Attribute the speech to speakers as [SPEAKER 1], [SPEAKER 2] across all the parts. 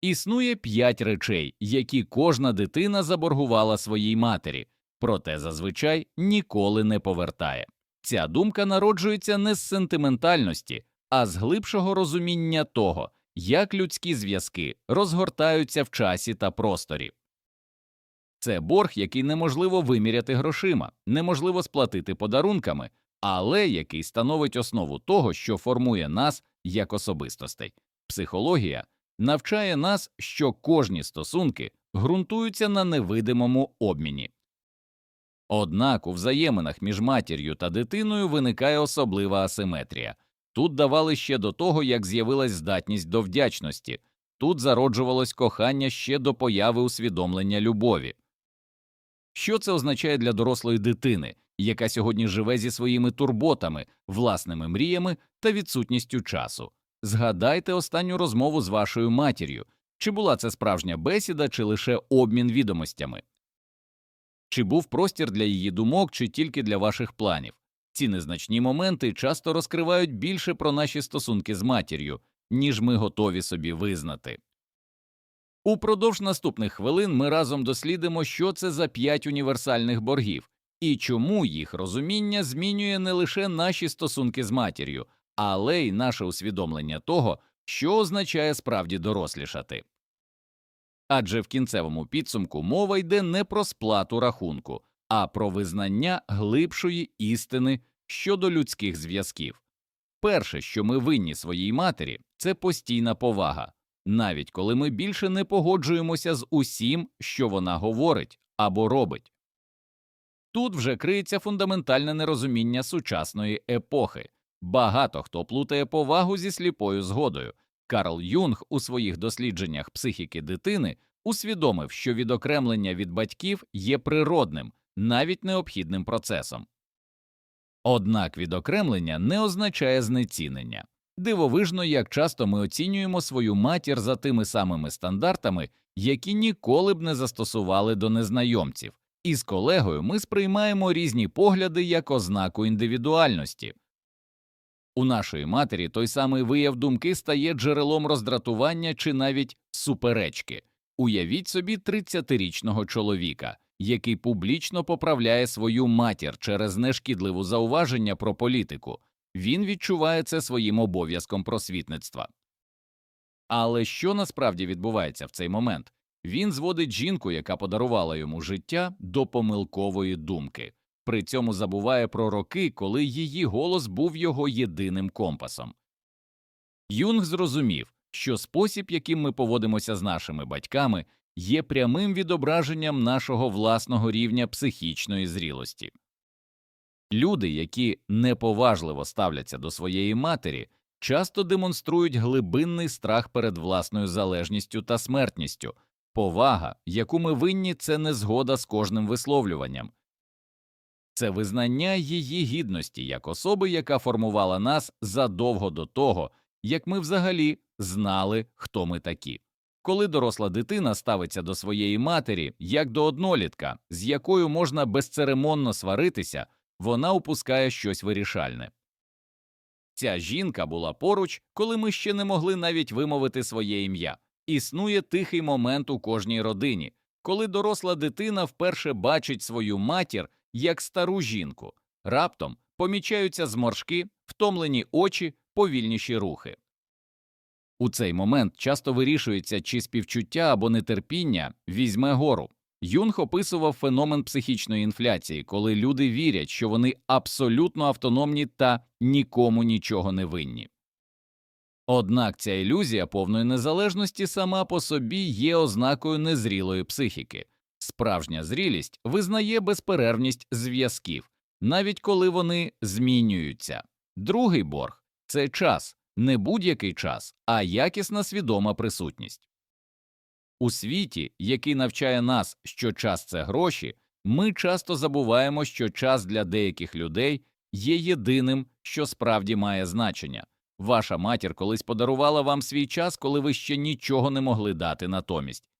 [SPEAKER 1] Існує п'ять речей, які кожна дитина заборгувала своїй матері, проте зазвичай ніколи не повертає. Ця думка народжується не з сентиментальності, а з глибшого розуміння того, як людські зв'язки розгортаються в часі та просторі. Це борг, який неможливо виміряти грошима, неможливо сплатити подарунками, але який становить основу того, що формує нас як особистостей. Психологія навчає нас, що кожні стосунки ґрунтуються на невидимому обміні. Однак у взаєминах між матір'ю та дитиною виникає особлива асиметрія. Тут давали ще до того, як з'явилась здатність до вдячності, тут зароджувалось кохання ще до появи усвідомлення любові. Що це означає для дорослої дитини, яка сьогодні живе зі своїми турботами, власними мріями та відсутністю часу? Згадайте останню розмову з вашою матір'ю. Чи була це справжня бесіда, чи лише обмін відомостями? Чи був простір для її думок, чи тільки для ваших планів? Ці незначні моменти часто розкривають більше про наші стосунки з матір'ю, ніж ми готові собі визнати. Упродовж наступних хвилин ми разом дослідимо, що це за п'ять універсальних боргів і чому їх розуміння змінює не лише наші стосунки з матір'ю, але й наше усвідомлення того, що означає справді дорослішати. Адже в кінцевому підсумку мова йде не про сплату рахунку, а про визнання глибшої істини щодо людських зв'язків. Перше, що ми винні своїй матері, це постійна повага, навіть коли ми більше не погоджуємося з усім, що вона говорить або робить. Тут вже криється фундаментальне нерозуміння сучасної епохи. Багато хто плутає повагу зі сліпою згодою. Карл Юнг у своїх дослідженнях психіки дитини усвідомив, що відокремлення від батьків є природним, навіть необхідним процесом. Однак відокремлення не означає знецінення. Дивовижно, як часто ми оцінюємо свою матір за тими самими стандартами, які ніколи б не застосували до незнайомців, і з колегою ми сприймаємо різні погляди як ознаку індивідуальності. У нашої матері той самий вияв думки стає джерелом роздратування чи навіть суперечки. Уявіть собі 30-річного чоловіка, який публічно поправляє свою матір через нешкідливу зауваження про політику. Він відчуває це своїм обов'язком просвітництва. Але що насправді відбувається в цей момент? Він зводить жінку, яка подарувала йому життя, до помилкової думки, при цьому забуває про роки, коли її голос був його єдиним компасом. Юнг зрозумів, що спосіб, яким ми поводимося з нашими батьками, є прямим відображенням нашого власного рівня психічної зрілості. Люди, які неповажливо ставляться до своєї матері, часто демонструють глибинний страх перед власною залежністю та смертністю. Повага, яку ми винні, це не згода з кожним висловлюванням, це визнання її гідності як особи, яка формувала нас задовго до того, як ми взагалі знали, хто ми такі. Коли доросла дитина ставиться до своєї матері як до однолітка, з якою можна безцеремонно сваритися, вона упускає щось вирішальне. Ця жінка була поруч, коли ми ще не могли навіть вимовити своє ім'я. Існує тихий момент у кожній родині, коли доросла дитина вперше бачить свою матір як стару жінку, раптом помічаються зморшки, втомлені очі, повільніші рухи. У цей момент часто вирішується, чи співчуття або нетерпіння візьме гору. Юнг описував феномен психічної інфляції, коли люди вірять, що вони абсолютно автономні та нікому нічого не винні. Однак ця ілюзія повної незалежності сама по собі є ознакою незрілої психіки. Справжня зрілість визнає безперервність зв'язків, навіть коли вони змінюються. Другий борг це час, не будь-який час, а якісна свідома присутність. У світі, який навчає нас, що час це гроші, ми часто забуваємо, що час для деяких людей є єдиним, що справді має значення. Ваша матір колись подарувала вам свій час, коли ви ще нічого не могли дати натомість.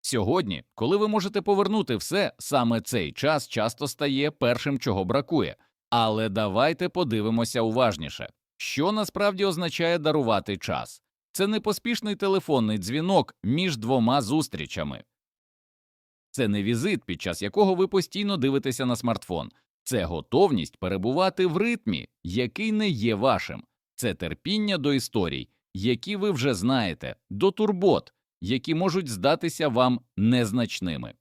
[SPEAKER 1] Сьогодні, коли ви можете повернути все, саме цей час часто стає першим, чого бракує. Але давайте подивимося уважніше, що насправді означає дарувати час. це не поспішний телефонний дзвінок між двома зустрічами. Це не візит, під час якого ви постійно дивитеся на смартфон, це готовність перебувати в ритмі, який не є вашим, це терпіння до історій, які ви вже знаєте, до турбот, які можуть здатися вам незначними.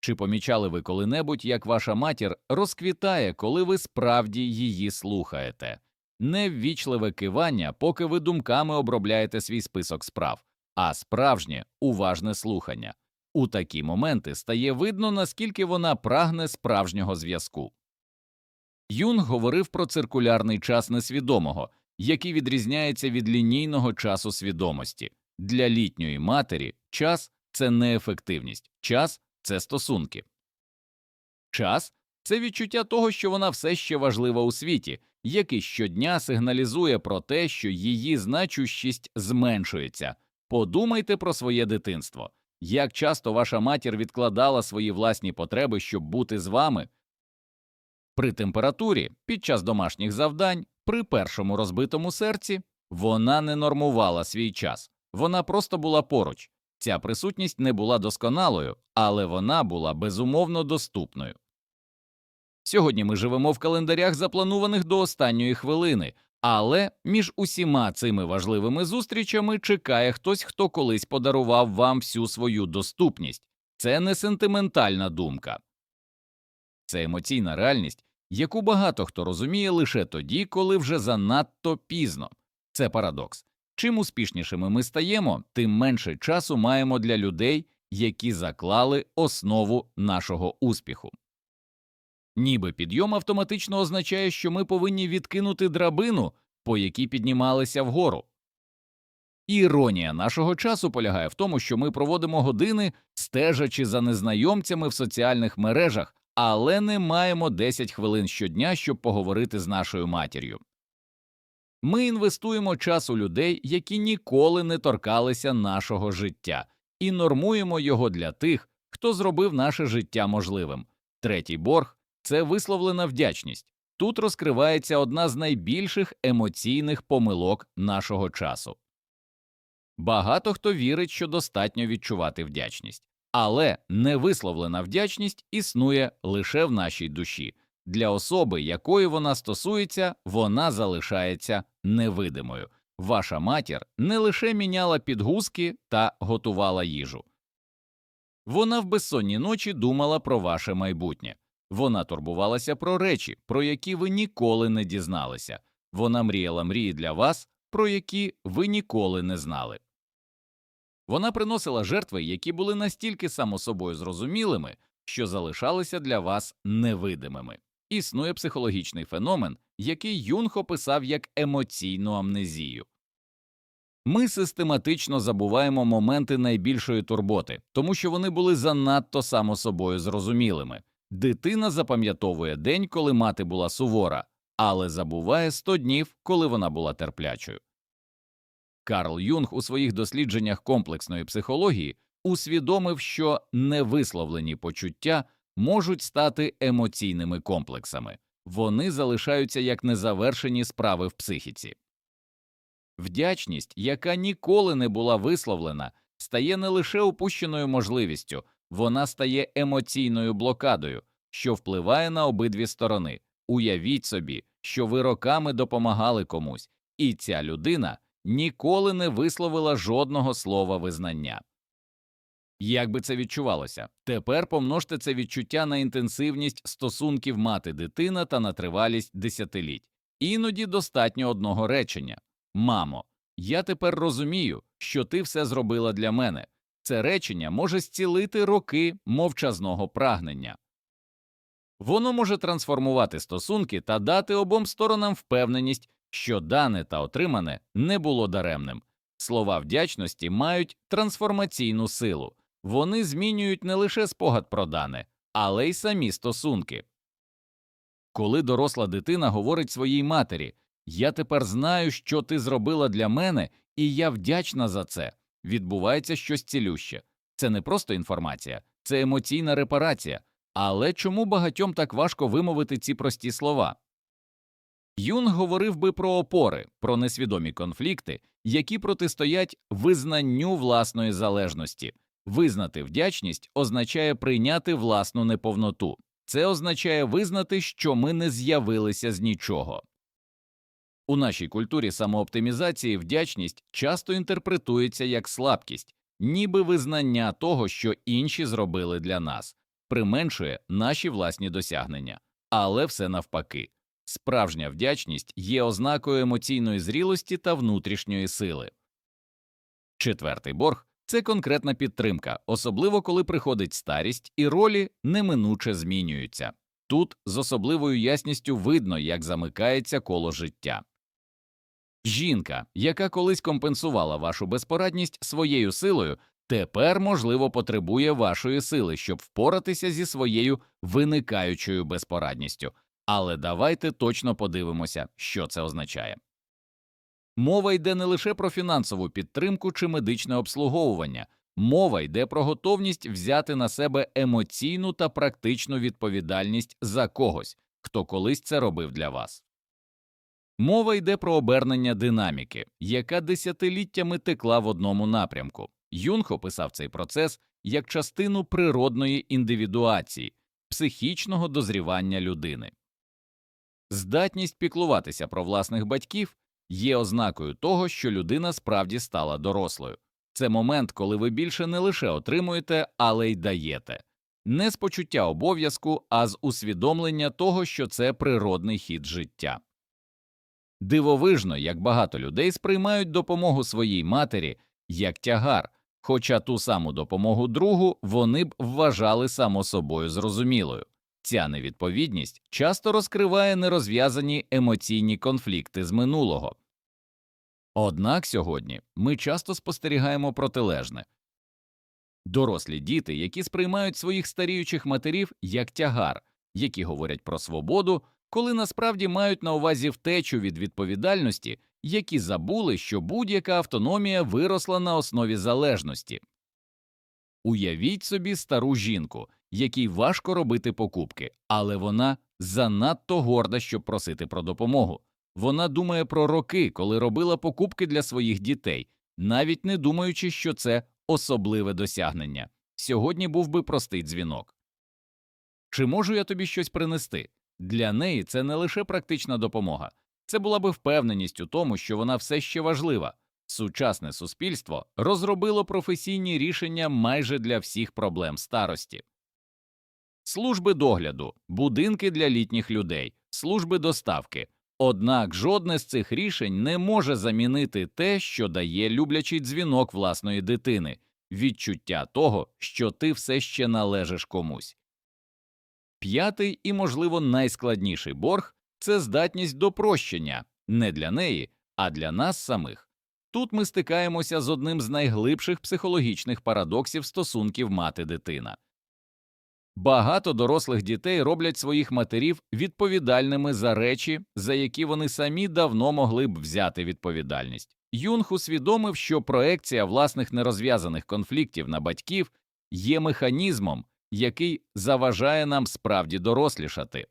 [SPEAKER 1] Чи помічали ви коли-небудь, як ваша матір розквітає, коли ви справді її слухаєте? Не ввічливе кивання, поки ви думками обробляєте свій список справ, а справжнє уважне слухання. У такі моменти стає видно, наскільки вона прагне справжнього зв'язку. Юнг говорив про циркулярний час несвідомого, який відрізняється від лінійного часу свідомості. Для літньої матері час це неефективність, час це стосунки. Час це відчуття того, що вона все ще важлива у світі, який щодня сигналізує про те, що її значущість зменшується. Подумайте про своє дитинство. Як часто ваша матір відкладала свої власні потреби, щоб бути з вами? При температурі, під час домашніх завдань, при першому розбитому серці вона не нормувала свій час, вона просто була поруч. Ця присутність не була досконалою, але вона була безумовно доступною. Сьогодні ми живемо в календарях, запланованих до останньої хвилини, але між усіма цими важливими зустрічами чекає хтось, хто колись подарував вам всю свою доступність. Це не сентиментальна думка, це емоційна реальність, яку багато хто розуміє лише тоді, коли вже занадто пізно. Це парадокс. Чим успішнішими ми стаємо, тим менше часу маємо для людей, які заклали основу нашого успіху. Ніби підйом автоматично означає, що ми повинні відкинути драбину, по якій піднімалися вгору. Іронія нашого часу полягає в тому, що ми проводимо години, стежачи за незнайомцями в соціальних мережах, але не маємо 10 хвилин щодня, щоб поговорити з нашою матір'ю. Ми інвестуємо час у людей, які ніколи не торкалися нашого життя, і нормуємо його для тих, хто зробив наше життя можливим. Третій борг це висловлена вдячність. Тут розкривається одна з найбільших емоційних помилок нашого часу. Багато хто вірить, що достатньо відчувати вдячність, але невисловлена вдячність існує лише в нашій душі. Для особи, якої вона стосується, вона залишається невидимою. Ваша матір не лише міняла підгузки та готувала їжу. Вона в безсонні ночі думала про ваше майбутнє. Вона турбувалася про речі, про які ви ніколи не дізналися. Вона мріяла мрії для вас, про які ви ніколи не знали. Вона приносила жертви, які були настільки само собою зрозумілими, що залишалися для вас невидимими. Існує психологічний феномен, який Юнг описав як емоційну амнезію. Ми систематично забуваємо моменти найбільшої турботи, тому що вони були занадто само собою зрозумілими. Дитина запам'ятовує день, коли мати була сувора, але забуває 100 днів, коли вона була терплячою. Карл Юнг у своїх дослідженнях комплексної психології усвідомив, що невисловлені почуття можуть стати емоційними комплексами, вони залишаються як незавершені справи в психіці. Вдячність, яка ніколи не була висловлена, стає не лише упущеною можливістю, вона стає емоційною блокадою, що впливає на обидві сторони. Уявіть собі, що ви роками допомагали комусь, і ця людина ніколи не висловила жодного слова визнання. Як би це відчувалося? Тепер помножте це відчуття на інтенсивність стосунків мати дитина та на тривалість десятиліть. Іноді достатньо одного речення Мамо, я тепер розумію, що ти все зробила для мене. Це речення може зцілити роки мовчазного прагнення. Воно може трансформувати стосунки та дати обом сторонам впевненість, що дане та отримане не було даремним. Слова вдячності мають трансформаційну силу, вони змінюють не лише спогад про дане, але й самі стосунки. Коли доросла дитина говорить своїй матері Я тепер знаю, що ти зробила для мене, і я вдячна за це, відбувається щось цілюще. Це не просто інформація, це емоційна репарація. Але чому багатьом так важко вимовити ці прості слова? Юнг говорив би про опори, про несвідомі конфлікти, які протистоять визнанню власної залежності. Визнати вдячність означає прийняти власну неповноту. Це означає визнати, що ми не з'явилися з нічого. У нашій культурі самооптимізації вдячність часто інтерпретується як слабкість, ніби визнання того, що інші зробили для нас, применшує наші власні досягнення, але все навпаки. Справжня вдячність є ознакою емоційної зрілості та внутрішньої сили. Четвертий борг це конкретна підтримка, особливо коли приходить старість і ролі неминуче змінюються. Тут з особливою ясністю видно, як замикається коло життя. Жінка, яка колись компенсувала вашу безпорадність своєю силою, тепер, можливо, потребує вашої сили, щоб впоратися зі своєю виникаючою безпорадністю. Але давайте точно подивимося, що це означає. Мова йде не лише про фінансову підтримку чи медичне обслуговування, мова йде про готовність взяти на себе емоційну та практичну відповідальність за когось, хто колись це робив для вас. Мова йде про обернення динаміки, яка десятиліттями текла в одному напрямку. Юнг описав цей процес як частину природної індивідуації, психічного дозрівання людини. Здатність піклуватися про власних батьків є ознакою того, що людина справді стала дорослою. Це момент, коли ви більше не лише отримуєте, але й даєте, не з почуття обов'язку, а з усвідомлення того, що це природний хід життя. Дивовижно, як багато людей сприймають допомогу своїй матері як тягар, хоча ту саму допомогу другу вони б вважали само собою зрозумілою. Ця невідповідність часто розкриває нерозв'язані емоційні конфлікти з минулого. Однак сьогодні ми часто спостерігаємо протилежне дорослі діти, які сприймають своїх старіючих матерів як тягар, які говорять про свободу, коли насправді мають на увазі втечу від відповідальності, які забули, що будь-яка автономія виросла на основі залежності. Уявіть собі стару жінку, якій важко робити покупки, але вона занадто горда, щоб просити про допомогу. Вона думає про роки, коли робила покупки для своїх дітей, навіть не думаючи, що це особливе досягнення. Сьогодні був би простий дзвінок. Чи можу я тобі щось принести? Для неї це не лише практична допомога, це була би впевненість у тому, що вона все ще важлива. Сучасне суспільство розробило професійні рішення майже для всіх проблем старості. Служби догляду, будинки для літніх людей, служби доставки. Однак жодне з цих рішень не може замінити те, що дає люблячий дзвінок власної дитини, відчуття того, що ти все ще належиш комусь. П'ятий і, можливо, найскладніший борг це здатність до прощення не для неї, а для нас самих. Тут ми стикаємося з одним з найглибших психологічних парадоксів стосунків мати дитина. Багато дорослих дітей роблять своїх матерів відповідальними за речі, за які вони самі давно могли б взяти відповідальність. Юнг усвідомив, що проекція власних нерозв'язаних конфліктів на батьків є механізмом, який заважає нам справді дорослішати.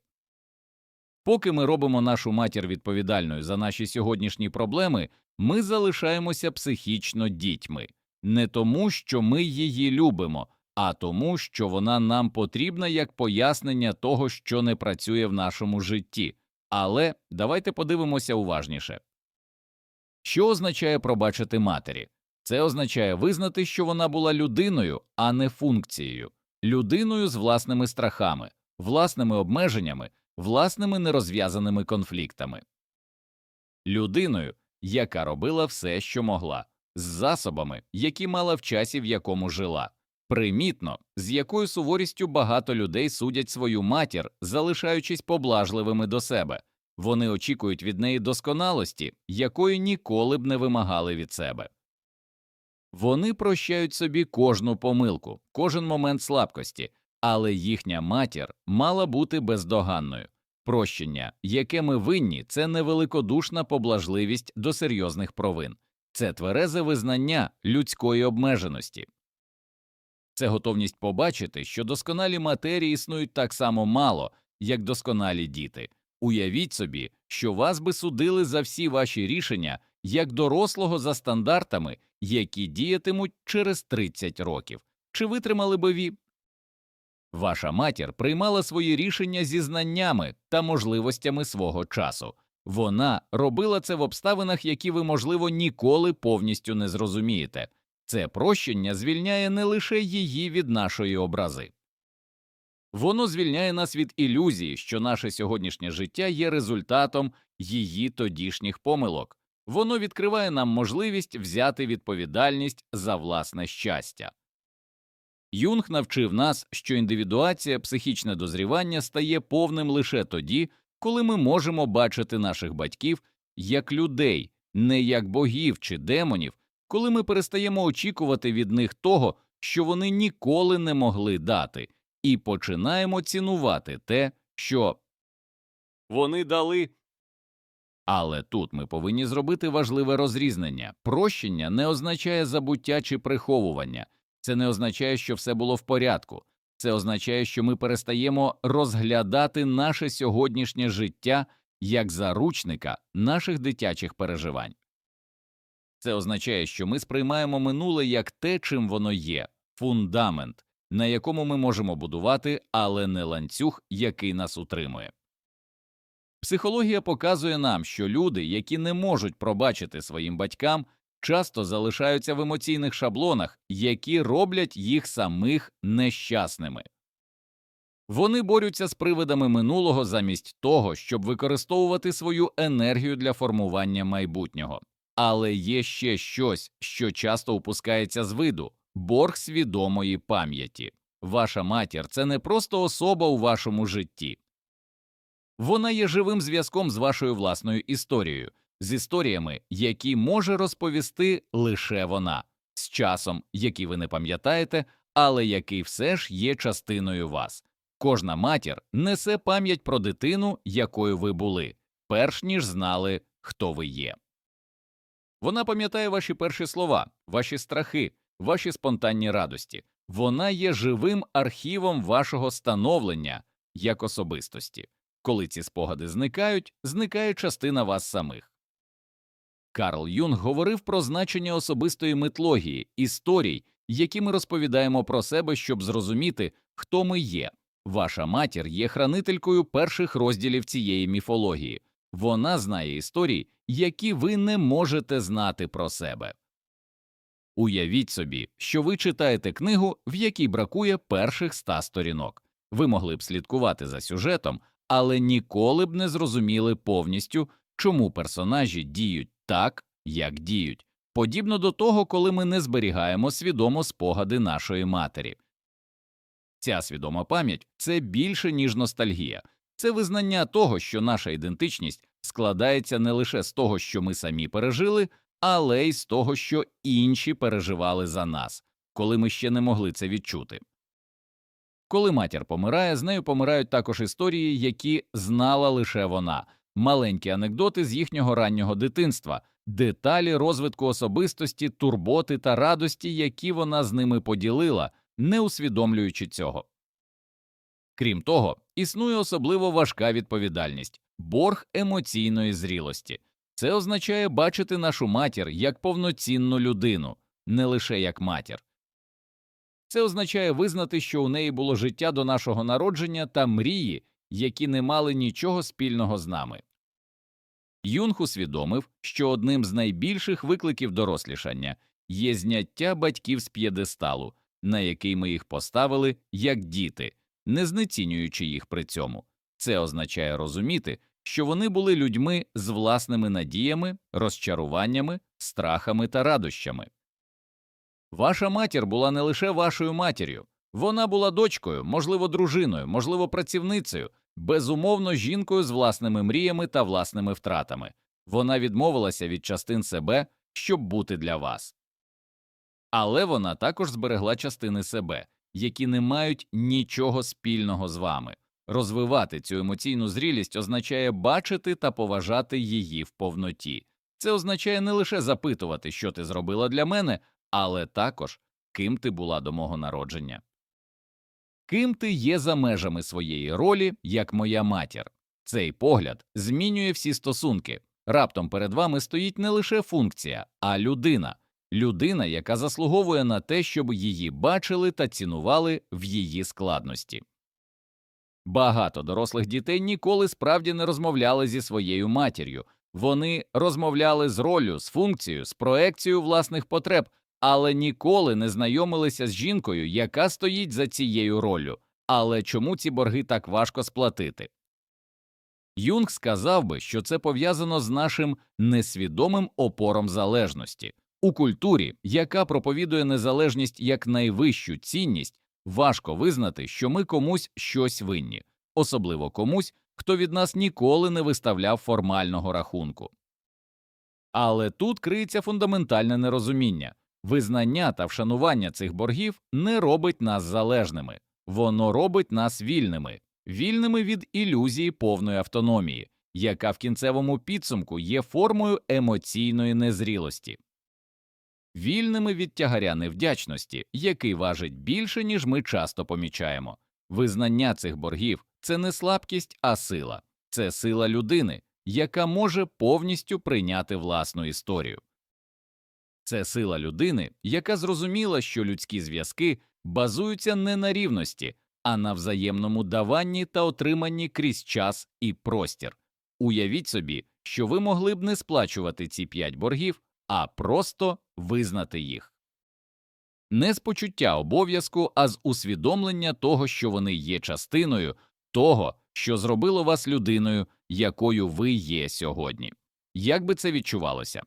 [SPEAKER 1] Поки ми робимо нашу матір відповідальною за наші сьогоднішні проблеми, ми залишаємося психічно дітьми, не тому, що ми її любимо, а тому, що вона нам потрібна як пояснення того, що не працює в нашому житті. Але давайте подивимося уважніше. Що означає пробачити матері? Це означає визнати, що вона була людиною, а не функцією, людиною з власними страхами, власними обмеженнями, власними нерозв'язаними конфліктами, людиною, яка робила все, що могла, з засобами, які мала в часі, в якому жила. Примітно, з якою суворістю багато людей судять свою матір, залишаючись поблажливими до себе, вони очікують від неї досконалості, якої ніколи б не вимагали від себе. Вони прощають собі кожну помилку, кожен момент слабкості, але їхня матір мала бути бездоганною. Прощення, яке ми винні, це невеликодушна поблажливість до серйозних провин, це тверезе визнання людської обмеженості. Це готовність побачити, що досконалі матерії існують так само мало, як досконалі діти. Уявіть собі, що вас би судили за всі ваші рішення, як дорослого за стандартами, які діятимуть через 30 років. Чи витримали би ви? Ваша матір приймала свої рішення зі знаннями та можливостями свого часу. Вона робила це в обставинах, які ви, можливо, ніколи повністю не зрозумієте. Це прощення звільняє не лише її від нашої образи. Воно звільняє нас від ілюзії, що наше сьогоднішнє життя є результатом її тодішніх помилок. Воно відкриває нам можливість взяти відповідальність за власне щастя. Юнг навчив нас, що індивідуація, психічне дозрівання стає повним лише тоді, коли ми можемо бачити наших батьків як людей, не як богів чи демонів, коли ми перестаємо очікувати від них того, що вони ніколи не могли дати, і починаємо цінувати те, що вони дали. Але тут ми повинні зробити важливе розрізнення. Прощення не означає забуття чи приховування, це не означає, що все було в порядку. Це означає, що ми перестаємо розглядати наше сьогоднішнє життя як заручника наших дитячих переживань. Це означає, що ми сприймаємо минуле як те, чим воно є фундамент, на якому ми можемо будувати, але не ланцюг, який нас утримує. Психологія показує нам, що люди, які не можуть пробачити своїм батькам, часто залишаються в емоційних шаблонах, які роблять їх самих нещасними. Вони борються з привидами минулого замість того, щоб використовувати свою енергію для формування майбутнього. Але є ще щось, що часто упускається з виду борг свідомої пам'яті. Ваша матір це не просто особа у вашому житті. Вона є живим зв'язком з вашою власною історією, з історіями, які може розповісти лише вона, з часом, який ви не пам'ятаєте, але який все ж є частиною вас. Кожна матір несе пам'ять про дитину, якою ви були, перш ніж знали, хто ви є. Вона пам'ятає ваші перші слова, ваші страхи, ваші спонтанні радості. Вона є живим архівом вашого становлення як особистості. Коли ці спогади зникають, зникає частина вас самих. Карл Юнг говорив про значення особистої митлогії, історій, які ми розповідаємо про себе, щоб зрозуміти, хто ми є. Ваша матір є хранителькою перших розділів цієї міфології. Вона знає історії, які ви не можете знати про себе. Уявіть собі, що ви читаєте книгу, в якій бракує перших ста сторінок. Ви могли б слідкувати за сюжетом, але ніколи б не зрозуміли повністю, чому персонажі діють так, як діють, подібно до того, коли ми не зберігаємо свідомо спогади нашої матері. Ця свідома пам'ять це більше, ніж ностальгія, це визнання того, що наша ідентичність складається не лише з того, що ми самі пережили, але й з того, що інші переживали за нас, коли ми ще не могли це відчути. Коли матір помирає, з нею помирають також історії, які знала лише вона, маленькі анекдоти з їхнього раннього дитинства, деталі розвитку особистості, турботи та радості, які вона з ними поділила, не усвідомлюючи цього. Крім того, існує особливо важка відповідальність борг емоційної зрілості. Це означає бачити нашу матір як повноцінну людину, не лише як матір. Це означає визнати, що у неї було життя до нашого народження та мрії, які не мали нічого спільного з нами. Юнг усвідомив, що одним з найбільших викликів дорослішання є зняття батьків з п'єдесталу, на який ми їх поставили як діти, не знецінюючи їх при цьому. Це означає розуміти, що вони були людьми з власними надіями, розчаруваннями, страхами та радощами. Ваша матір була не лише вашою матір'ю, вона була дочкою, можливо, дружиною, можливо, працівницею, безумовно, жінкою з власними мріями та власними втратами. Вона відмовилася від частин себе, щоб бути для вас. Але вона також зберегла частини себе, які не мають нічого спільного з вами. Розвивати цю емоційну зрілість означає бачити та поважати її в повноті. Це означає не лише запитувати, що ти зробила для мене, але також ким ти була до мого народження. Ким ти є за межами своєї ролі, як моя матір. Цей погляд змінює всі стосунки. Раптом перед вами стоїть не лише функція, а людина, людина, яка заслуговує на те, щоб її бачили та цінували в її складності. Багато дорослих дітей ніколи справді не розмовляли зі своєю матір'ю. Вони розмовляли з роллю, з функцією, з проекцією власних потреб, але ніколи не знайомилися з жінкою, яка стоїть за цією роллю. Але чому ці борги так важко сплатити? Юнг сказав би, що це пов'язано з нашим несвідомим опором залежності. У культурі, яка проповідує незалежність як найвищу цінність, важко визнати, що ми комусь щось винні, особливо комусь, хто від нас ніколи не виставляв формального рахунку. Але тут криється фундаментальне нерозуміння визнання та вшанування цих боргів не робить нас залежними, воно робить нас вільними, вільними від ілюзії повної автономії, яка в кінцевому підсумку є формою емоційної незрілості. Вільними від тягаря невдячності, який важить більше, ніж ми часто помічаємо. Визнання цих боргів це не слабкість, а сила, це сила людини, яка може повністю прийняти власну історію. Це сила людини, яка зрозуміла, що людські зв'язки базуються не на рівності, а на взаємному даванні та отриманні крізь час і простір. Уявіть собі, що ви могли б не сплачувати ці п'ять боргів, а просто визнати їх. Не з почуття обов'язку, а з усвідомлення того, що вони є частиною того, що зробило вас людиною, якою ви є сьогодні. Як би це відчувалося?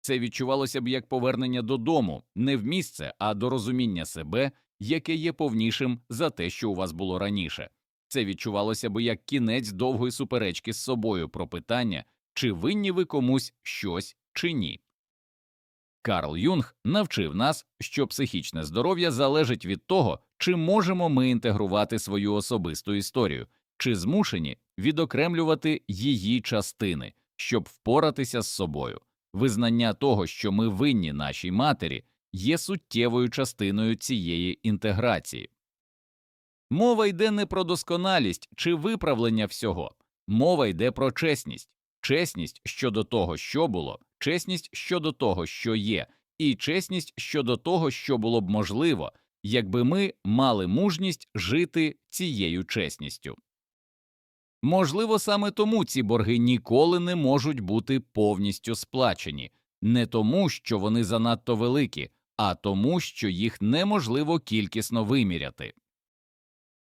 [SPEAKER 1] Це відчувалося б як повернення додому, не в місце, а до розуміння себе, яке є повнішим за те, що у вас було раніше. Це відчувалося б як кінець довгої суперечки з собою про питання, чи винні ви комусь щось чи ні. Карл Юнг навчив нас, що психічне здоров'я залежить від того, чи можемо ми інтегрувати свою особисту історію, чи змушені відокремлювати її частини, щоб впоратися з собою. Визнання того, що ми винні нашій матері, є суттєвою частиною цієї інтеграції. Мова йде не про досконалість чи виправлення всього, мова йде про чесність, чесність щодо того, що було, чесність щодо того, що є, і чесність щодо того, що було б можливо, якби ми мали мужність жити цією чесністю. Можливо, саме тому ці борги ніколи не можуть бути повністю сплачені, не тому, що вони занадто великі, а тому, що їх неможливо кількісно виміряти.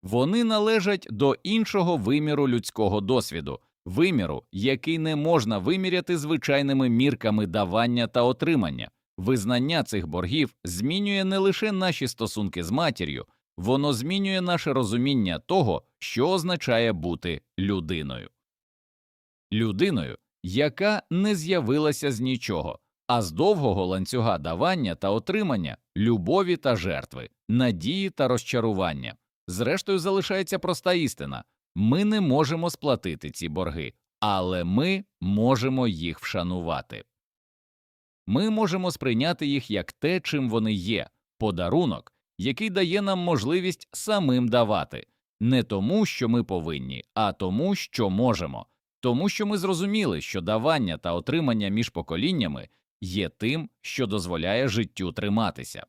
[SPEAKER 1] Вони належать до іншого виміру людського досвіду, виміру, який не можна виміряти звичайними мірками давання та отримання. Визнання цих боргів змінює не лише наші стосунки з матір'ю, воно змінює наше розуміння того, що означає бути людиною. Людиною, яка не з'явилася з нічого, а з довгого ланцюга давання та отримання, любові та жертви, надії та розчарування. Зрештою, залишається проста істина ми не можемо сплатити ці борги, але ми можемо їх вшанувати. Ми можемо сприйняти їх як те, чим вони є подарунок, який дає нам можливість самим давати, не тому, що ми повинні, а тому, що можемо, тому що ми зрозуміли, що давання та отримання між поколіннями є тим, що дозволяє життю триматися.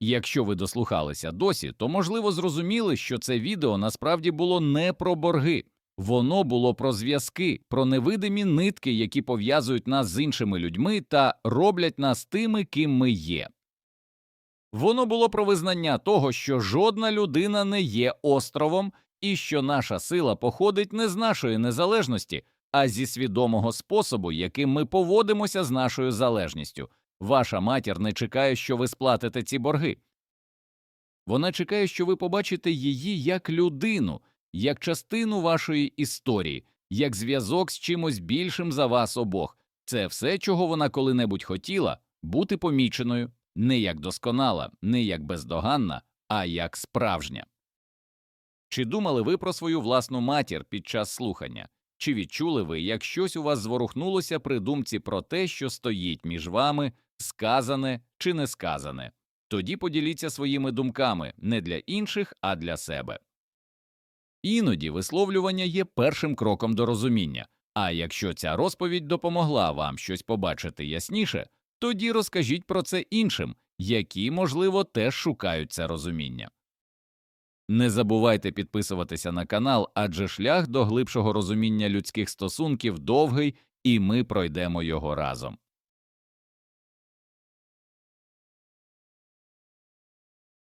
[SPEAKER 1] Якщо ви дослухалися досі, то можливо зрозуміли, що це відео насправді було не про борги, воно було про зв'язки, про невидимі нитки, які пов'язують нас з іншими людьми та роблять нас тими, ким ми є. Воно було про визнання того, що жодна людина не є островом, і що наша сила походить не з нашої незалежності, а зі свідомого способу, яким ми поводимося з нашою залежністю. Ваша матір не чекає, що ви сплатите ці борги. Вона чекає, що ви побачите її як людину, як частину вашої історії, як зв'язок з чимось більшим за вас обох. Це все, чого вона коли-небудь хотіла бути поміченою, не як досконала, не як бездоганна, а як справжня. Чи думали ви про свою власну матір під час слухання? Чи відчули ви, як щось у вас зворухнулося при думці про те, що стоїть між вами, сказане чи не сказане? Тоді поділіться своїми думками не для інших, а для себе. Іноді висловлювання є першим кроком до розуміння. А якщо ця розповідь допомогла вам щось побачити ясніше, тоді розкажіть про це іншим, які, можливо, теж шукають це розуміння. Не забувайте підписуватися на канал, адже шлях до глибшого розуміння людських стосунків довгий, і ми пройдемо його разом.